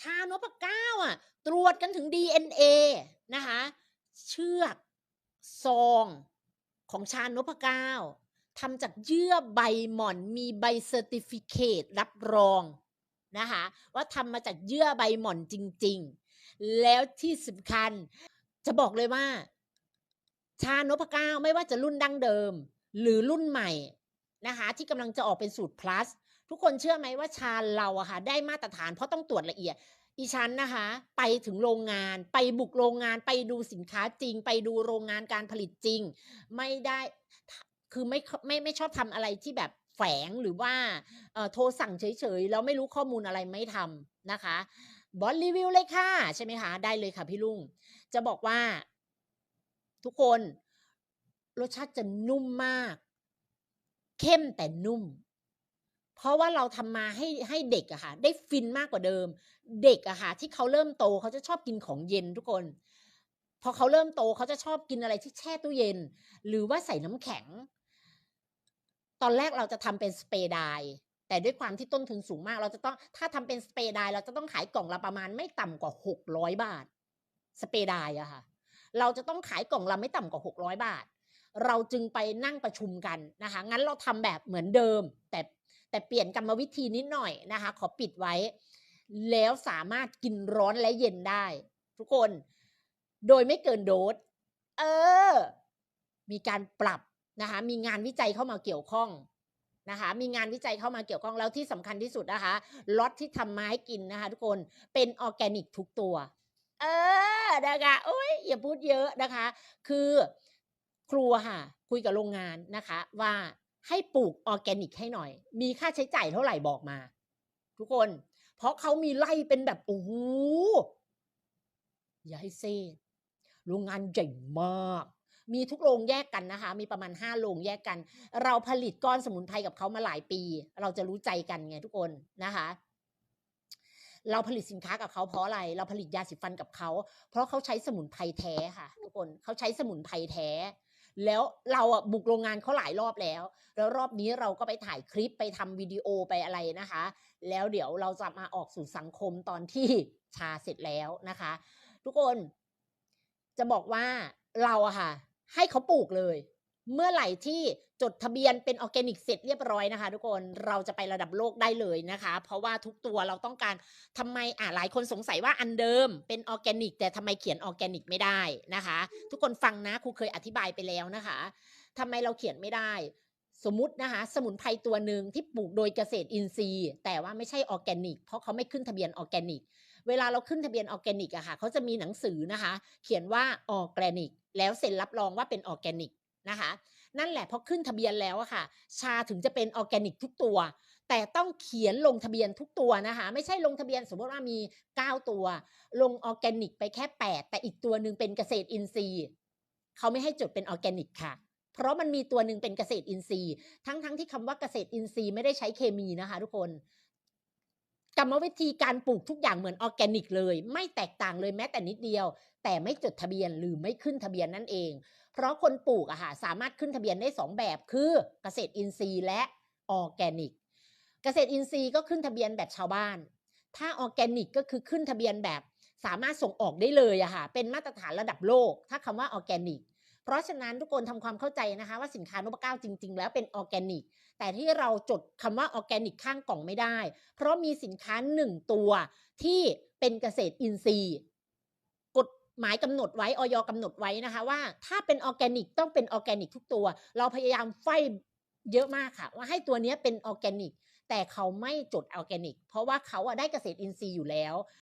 ชานพเก้าอะ ตรวจกันถึง DNA นะคะเชือกซองของชานพเก้าทำจากเยื่อใบหม่อนมีใบเซอร์ติฟิเคตรับรองนะคะว่าทำมาจากเยื่อใบหม่อนจริง ๆ แล้วที่สำคัญจะบอกเลยว่า ชานพเก้าไม่ว่าจะรุ่นดั้งเดิม หรือรุ่นใหม่นะคะที่กำลังจะออกเป็นสูตร plus ทุกคนเชื่อไหมว่าชาเราอะค่ะได้มาตรฐานเพราะต้องตรวจละเอียดดิฉันนะคะ ไปถึงโรงงาน ไปบุกโรงงาน ไปดูสินค้าจริง ไปดูโรงงานการผลิตจริง ไม่ได้คือไม่ไม่ไม่ชอบทำอะไรที่แบบแฝงหรือว่าเอ่อโทรสั่งเฉยๆแล้วไม่รู้ข้อมูลอะไรไม่ทำนะคะบอสรีวิวเลยค่ะ ใช่ไหมคะ ได้เลยค่ะพี่ลุง จะบอกว่า ทุกคน รสชาติจะนุ่มมาก เข้มแต่นุ่ม เพราะว่าเราทำมาให้ให้เด็กอะค่ะ ได้ฟินมากกว่าเดิม เด็กอะค่ะ ที่เขาเริ่มโตเขาจะชอบกินของเย็นทุกคน พอเขาเริ่มโตเขาจะชอบกินอะไรที่แช่ตู้เย็น หรือว่าใส่น้ำแข็ง ตอนแรกเราจะทำเป็นสเปรย์ไดร์แต่ด้วยความที่ต้นทุนสูงมาก เราจะต้องถ้าทำเป็นสเปรย์ไดร์เราจะต้องขายกล่องละประมาณไม่ต่ำกว่า600บาท สเปรย์ไดร์อะค่ะ เราจะต้องขายกล่องละไม่ต่ำกว่า600บาท เราจึงไปนั่งประชุมกันนะคะ งั้นเราทำแบบเหมือนเดิม แต่ แต่เปลี่ยนกรรมวิธีนิดหน่อยนะคะ ขอปิดไว้ แล้วสามารถกินร้อนและเย็นได้ ทุกคน โดยไม่เกินโดส เออ มีการปรับนะคะ มีงานวิจัยเข้ามาเกี่ยวข้องนะคะ มีงานวิจัยเข้ามาเกี่ยวข้องแล้วที่สำคัญที่สุดนะคะล็อตที่ทำมาให้กินนะคะ ทุกคนเป็นออร์แกนิกทุกตัว เออนะคะโอ๊ยอย่าพูดเยอะนะคะ คือครูอะค่ะ คุยกับโรงงานนะคะ ว่า ให้ปลูกออร์แกนิกให้หน่อย มีค่าใช้จ่ายเท่าไหร่บอกมา ทุกคน เพราะเขามีไร่เป็นแบบโอ้โฮอย่าให้เซ่โรงงานใหญ่มาก มีทุกโรงแยกกันนะคะ มีประมาณ5โรงแยกกัน เราผลิตก้อนสมุนไพรกับเขามาหลายปี เราจะรู้ใจกันไงทุกคนนะคะเราผลิตสินค้ากับเขาเพราะอะไร เราผลิตยาสีฟันกับเขา เพราะเขาใช้สมุนไพรแท้ค่ะทุกคน เขาใช้สมุนไพรแท้ แล้วเราอะบุกโรงงานเขาหลายรอบแล้ว แล้วรอบนี้เราก็ไปถ่ายคลิปไปทำวิดีโอไปอะไรนะคะ แล้วเดี๋ยวเราจะมาออกสู่สังคมตอนที่ชาเสร็จแล้วนะคะ ทุกคนจะบอกว่าเราอะค่ะ ให้เขาปลูกเลย เมื่อไหร่ที่จดทะเบียนเป็นออร์แกนิกเสร็จเรียบร้อยนะคะ ทุกคนเราจะไประดับโลกได้เลยนะคะ เพราะว่าทุกตัวเราต้องการทำไมอ่าหลายคนสงสัยว่าอันเดิมเป็นออร์แกนิก แต่ทำไมเขียนออร์แกนิกไม่ได้นะคะ ทุกคนฟังนะครูเคยอธิบายไปแล้วนะคะทำไมเราเขียนไม่ได้ สมมตินะคะ สมุนไพรตัวหนึ่งที่ปลูกโดยเกษตรอินทรีย์ แต่ว่าไม่ใช่ออร์แกนิก เพราะเขาไม่ขึ้นทะเบียนออร์แกนิก เวลาเราขึ้นทะเบียนออร์แกนิกอะค่ะเขาจะมีหนังสือนะคะ เขียนว่าออร์แกนิก แล้วเซ็นรับรองว่าเป็นออร์แกนิก นะคะ นั่นแหละพอขึ้นทะเบียนแล้วอะค่ะ ชาถึงจะเป็นออร์แกนิกทุกตัว แต่ต้องเขียนลงทะเบียนทุกตัวนะคะ ไม่ใช่ลงทะเบียนสมมติว่ามี 9 ตัว ลงออร์แกนิกไปแค่ 8 แต่อีกตัวหนึ่งเป็นเกษตรอินทรีย์เขาไม่ให้จดเป็นออร์แกนิกค่ะเพราะมันมีตัวหนึ่งเป็นเกษตรอินทรีย์ ทั้งๆที่คำว่าเกษตรอินทรีย์ไม่ได้ใช้เคมีนะคะ ทุกคนกรรมวิธีการปลูกทุกอย่างเหมือนออร์แกนิกเลย ไม่แตกต่างเลยแม้แต่นิดเดียว แต่ไม่จดทะเบียนหรือไม่ขึ้นทะเบียนนั่นเอง เพราะคนปลูกอะค่ะสามารถขึ้นทะเบียนได้ 2 แบบคือเกษตรอินทรีย์และออร์แกนิก เกษตรอินทรีย์ก็ขึ้นทะเบียนแบบชาวบ้าน ถ้าออร์แกนิกก็คือขึ้นทะเบียนแบบสามารถส่งออกได้เลยอะค่ะเป็นมาตรฐานระดับโลก ถ้าคำว่าออร์แกนิกเพราะฉะนั้นทุกคนทำความเข้าใจนะคะว่าสินค้านพเก้าจริง ๆ แล้วเป็นออร์แกนิก แต่ที่เราจดคำว่าออร์แกนิกข้างกล่องไม่ได้ เพราะมีสินค้า1ตัวที่เป็นเกษตรอินทรีย์ หมายกำหนดไว้ออยกำหนดไว้นะคะว่าถ้าเป็นออร์แกนิกต้องเป็นออร์แกนิกทุกตัว เราพยายามไฟเยอะมากค่ะ ว่าให้ตัวนี้เป็นออร์แกนิก แต่เขาไม่จดออร์แกนิก เพราะว่าเขาอะได้เกษตรอินทรีย์อยู่แล้ว